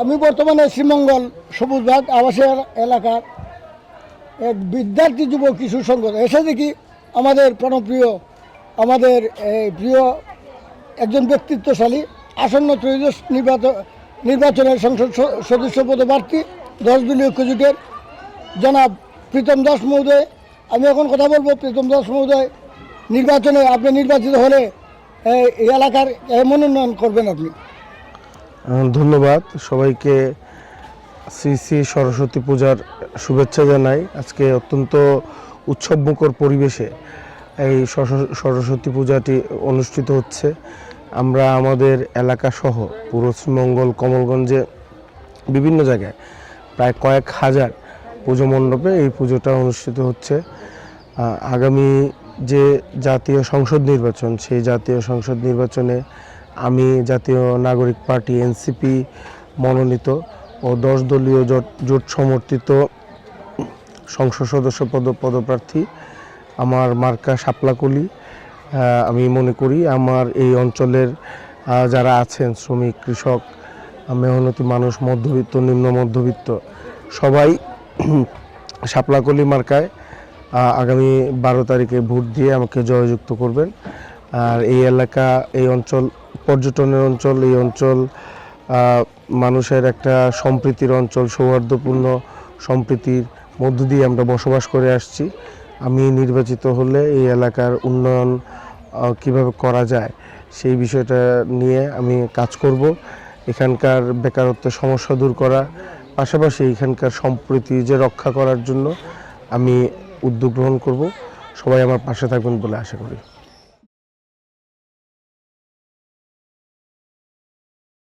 আমি বর্তমানে শ্রীমঙ্গল সবুজবাগ আবাসিক এলাকার এক বিদ্যার্থী যুব কিশোর সংগঠন। এসে দেখি আমাদের প্রাণপ্রিয়, আমাদের প্রিয় একজন ব্যক্তিত্বশালী, আসন্ন ত্রয়োদশ নির্বাচন নির্বাচনের সংসদ সদস্য পদপ্রার্থী দশ দলীয় ঐক্যজোটের জনাব প্রীতম দাস মহোদয়, আমি এখন কথা বলব প্রীতম দাস মহোদয়, নির্বাচনে আপনি নির্বাচিত হলে এই এলাকার এমন উন্নয়ন করবেন আপনি। ধন্যবাদ সবাইকে শ্রী শ্রী সরস্বতী পূজার শুভেচ্ছা জানাই। আজকে অত্যন্ত উৎসবমুখর পরিবেশে এই সরস্বতী পূজাটি অনুষ্ঠিত হচ্ছে। আমরা আমাদের এলাকা সহ পুরো শ্রীমঙ্গল কমলগঞ্জে বিভিন্ন জায়গায় প্রায় কয়েক হাজার পুজো মণ্ডপে এই পুজোটা অনুষ্ঠিত হচ্ছে। আগামী যে জাতীয় সংসদ নির্বাচন, সেই জাতীয় সংসদ নির্বাচনে আমি জাতীয় নাগরিক পার্টি এনসিপি মনোনীত ও দশ দলীয় জোট জোট সমর্থিত সংসদ সদস্য পদ পদপ্রার্থী আমার মার্কা শাপলাকলি আহ, আমি মনে করি আমার এই অঞ্চলের যারা আছেন শ্রমিক কৃষক মেহনতি মানুষ মধ্যবিত্ত নিম্ন মধ্যবিত্ত সবাই সাপলাকলি মার্কায় আগামী বারো তারিখে ভোট দিয়ে আমাকে জয়যুক্ত করবেন। আর এই এলাকা এই অঞ্চল পর্যটনের অঞ্চল, এই অঞ্চল মানুষের একটা সম্প্রীতির অঞ্চল, সৌহার্দ্যপূর্ণ সম্প্রীতির মধ্য দিয়ে আমরা বসবাস করে আসছি। আমি নির্বাচিত হলে এই এলাকার উন্নয়ন কীভাবে করা যায় সেই বিষয়টা নিয়ে আমি কাজ করব। এখানকার বেকারত্বের সমস্যা দূর করা, পাশাপাশি এখানকার সম্প্রীতি যে রক্ষা করার জন্য আমি উদ্যোগ গ্রহণ করব। সবাই আমার পাশে থাকবেন বলে আশা করি।